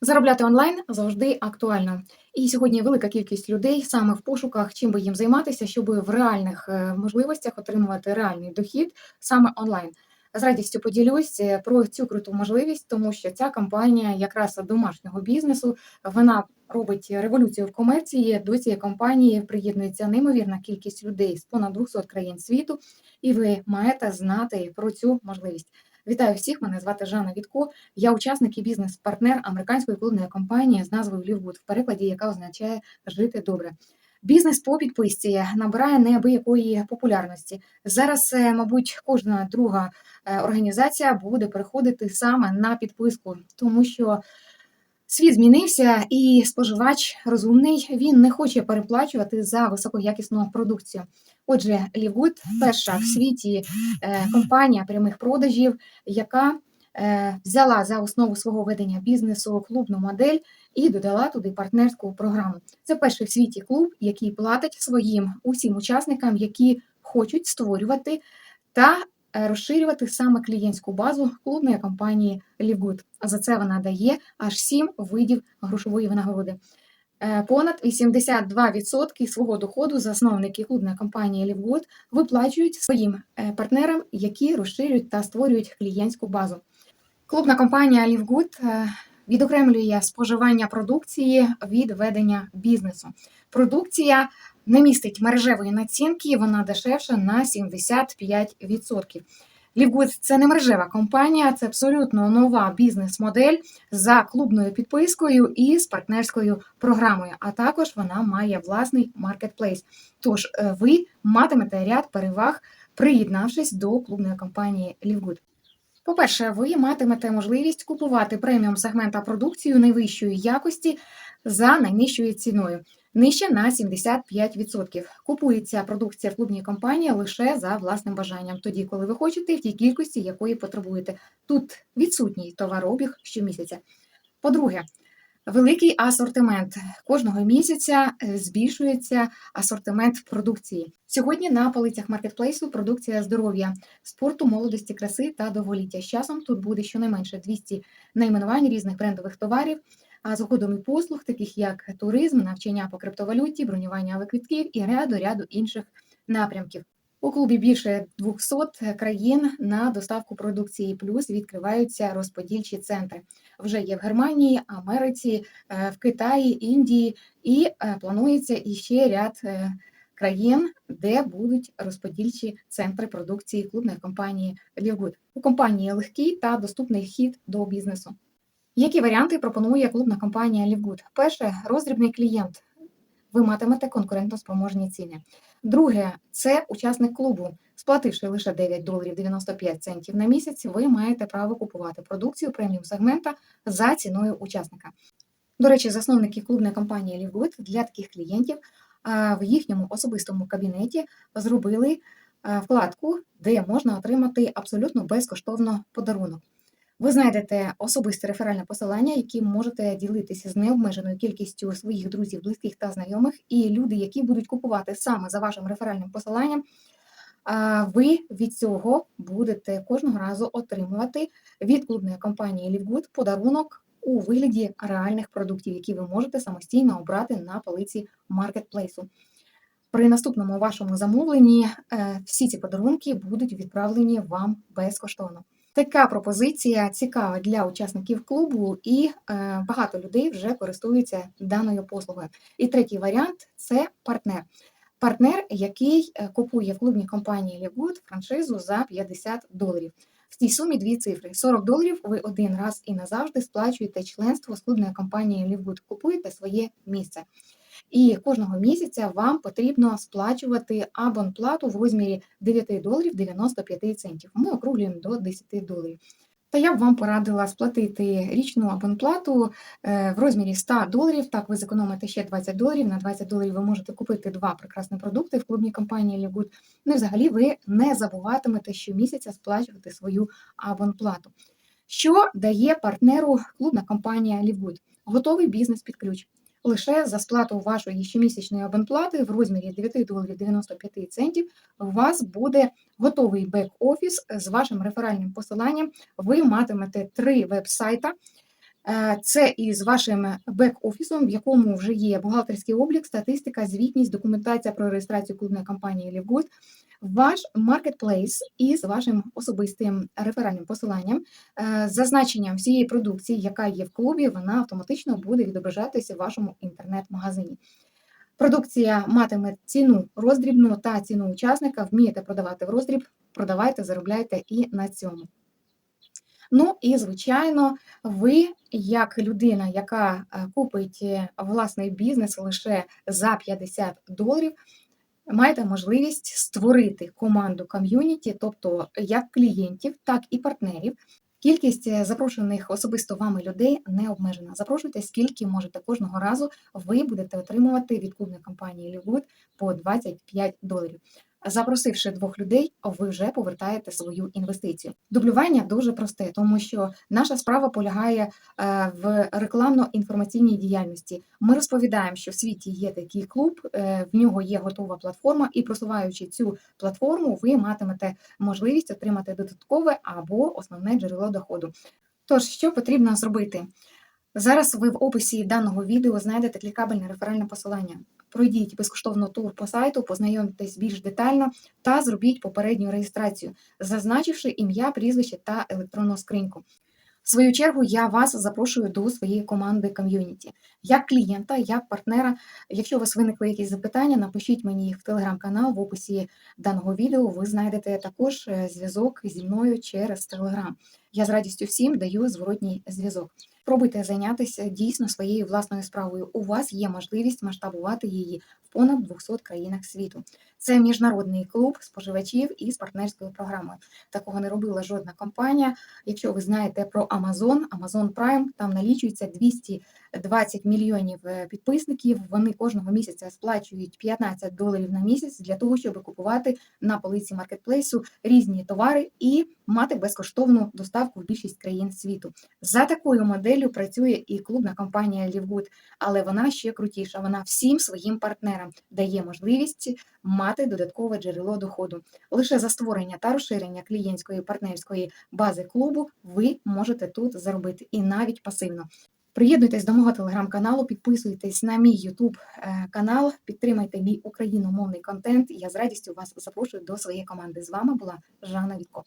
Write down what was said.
Заробляти онлайн завжди актуально. І сьогодні велика кількість людей саме в пошуках, чим би їм займатися, щоб в реальних е, можливостях отримувати реальний дохід саме онлайн. З радістю поділюсь е, про цю круту можливість, тому що ця компанія якраз домашнього бізнесу вона робить революцію в комерції. До цієї компанії приєднується неймовірна кількість людей з понад 200 країн світу, і ви маєте знати про цю можливість. Вітаю всіх! Мене звати Жанна Вітко. Я учасник і бізнес-партнер американської клубної компанії з назвою Лівгуд, в перекладі, яка означає жити добре. Бізнес по підписці набирає неабиякої популярності. Зараз, е, мабуть, кожна друга е, організація буде переходити саме на підписку, тому що світ змінився, і споживач розумний він не хоче переплачувати за високоякісну продукцію. Отже, Лівгуд перша в світі е, компанія прямих продажів, яка е, взяла за основу свого ведення бізнесу клубну модель і додала туди партнерську програму. Це перший в світі клуб, який платить своїм усім учасникам, які хочуть створювати та розширювати саме клієнтську базу клубної компанії Лівгуд. За це вона дає аж сім видів грошової винагороди. Е, Понад 82% свого доходу засновники клубної компанії Лівгуд виплачують своїм е, партнерам, які розширюють та створюють клієнтську базу. Клубна компанія Лівгуд відокремлює споживання продукції від ведення бізнесу. Продукція не містить мережевої націнки, і вона дешевша на 75%. Лівгуд це не мережева компанія, це абсолютно нова бізнес-модель за клубною підпискою і з партнерською програмою. А також вона має власний маркетплейс. Тож е, ви матимете ряд переваг, приєднавшись до клубної компанії Лівгуд. По-перше, ви матимете можливість купувати преміум сегмента продукцію найвищої якості за найнижчою ціною нижче на 75%. Купується продукція в клубній компанії лише за власним бажанням, тоді, коли ви хочете, в тій кількості, якої потребуєте. Тут відсутній товарообіг щомісяця. По-друге, великий асортимент кожного місяця е, збільшується асортимент продукції. Сьогодні на полицях маркетплейсу продукція здоров'я, спорту, молодості, краси та довголіття. З часом тут буде щонайменше 200 найменувань різних брендових товарів з уходом і послуг, таких як туризм, навчання по криптовалюті, бронювання авиквітків і ряду ряду інших напрямків. У клубі більше 200 країн на доставку продукції, плюс відкриваються розподільчі центри. Вже є в Германії, Америці, е, в Китаї, Індії і е, планується іще ряд е, країн, де будуть розподільчі центри продукції клубної компанії Лівгуд. У компанії легкий та доступний хід до бізнесу. Які варіанти пропонує клубна компанія Лівгуд? Перше роздрібний клієнт. Ви матимете конкурентно спроможні ціни. Друге, це учасник клубу. Сплативши лише 9 доларів 95 центів на місяць, ви маєте право купувати продукцію преміум сегмента за ціною учасника. До речі, засновники клубної компанії Лівгуд для таких клієнтів в їхньому особистому кабінеті зробили вкладку, де можна отримати абсолютно безкоштовно подарунок. Ви знайдете особисте реферальне посилання, яким можете ділитися з необмеженою кількістю своїх друзів, близьких та знайомих, і люди, які будуть купувати саме за вашим реферальним посиланням, ви від цього будете кожного разу отримувати від клубної компанії Лівгуд подарунок у вигляді реальних продуктів, які ви можете самостійно обрати на полиці маркетплейсу. При наступному вашому замовленні е, всі ці подарунки будуть відправлені вам безкоштовно. Така пропозиція цікава для учасників клубу, і е, багато людей вже користуються даною послугою. І третій варіант це партнер. Партнер, який е, купує в клубній компанії Лівгуд франшизу за 50 доларів. В цій сумі дві цифри: 40 доларів. Ви один раз і назавжди сплачуєте членство з клубної компанії Лівгуд, купуєте своє місце. І кожного місяця вам потрібно сплачувати абонплату в розмірі 9 доларів 95 центів. Ми округлюємо до 10 доларів. Та я б вам порадила сплатити річну абонплату е, в розмірі 100 доларів. Так, ви зекономите ще 20 доларів. На 20 доларів ви можете купити два прекрасні продукти в клубній компанії Лівгуд. Ну і взагалі ви не забуватимете щомісяця сплачувати свою абонплату. Що дає партнеру клубна компанія Лівгуд? Готовий бізнес під ключ лише за сплату вашої щомісячної абонплати в розмірі 9 доларів 95 центів у вас буде готовий бек-офіс з вашим реферальним посиланням. Ви матимете три веб-сайта. Е, Це із вашим бек-офісом, в якому вже є бухгалтерський облік, статистика, звітність, документація про реєстрацію клубної компанії LiveGood, ваш маркетплейс із вашим особистим реферальним посиланням, е, зазначенням всієї продукції, яка є в клубі, вона автоматично буде відображатися в вашому інтернет-магазині. Продукція матиме ціну роздрібну та ціну учасника. Вмієте продавати в роздріб, продавайте, заробляйте і на цьому. Ну і звичайно, ви, як людина, яка е, купить е, власний бізнес лише за 50 доларів, маєте можливість створити команду ком'юніті, тобто як клієнтів, так і партнерів. Кількість е, запрошених особисто вами людей не обмежена. Запрошуйте скільки можете кожного разу. Ви будете отримувати від клубної компанії Лівуд по 25 доларів. Запросивши двох людей, ви вже повертаєте свою інвестицію. Дублювання дуже просте, тому що наша справа полягає е, в рекламно-інформаційній діяльності. Ми розповідаємо, що в світі є такий клуб, е, в нього є готова платформа, і просуваючи цю платформу, ви матимете можливість отримати додаткове або основне джерело доходу. Тож, що потрібно зробити? Зараз ви в описі даного відео знайдете клікабельне реферальне посилання. Пройдіть безкоштовно тур по сайту, познайомтесь більш детально та зробіть попередню реєстрацію, зазначивши ім'я, прізвище та електронну скриньку. В свою чергу я вас запрошую до своєї команди ком'юніті. Як клієнта, як партнера. Якщо у вас виникли якісь запитання, напишіть мені їх в телеграм-канал в описі даного відео. Ви знайдете також е, зв'язок зі мною через телеграм. Я з радістю всім даю зворотній зв'язок. Пробуйте зайнятися дійсно своєю власною справою. У вас є можливість масштабувати її в понад 200 країнах світу. Це міжнародний клуб споживачів із партнерською програмою. Такого не робила жодна компанія. Якщо ви знаєте про Amazon, Amazon Prime, там налічується 220 мільйонів е, підписників. Вони кожного місяця сплачують 15 доларів на місяць для того, щоб купувати на полиці маркетплейсу різні товари і мати безкоштовну доставку в більшість країн світу. За такою моделлю працює і клубна компанія Лівгуд, але вона ще крутіша. Вона всім своїм партнерам дає можливість мати додаткове джерело доходу. Лише за створення та розширення клієнтської партнерської бази клубу ви можете тут заробити і навіть пасивно. Приєднуйтесь до мого телеграм-каналу, підписуйтесь на мій Ютуб канал, підтримайте мій україномовний контент. Я з радістю вас запрошую до своєї команди. З вами була Жанна Вітко.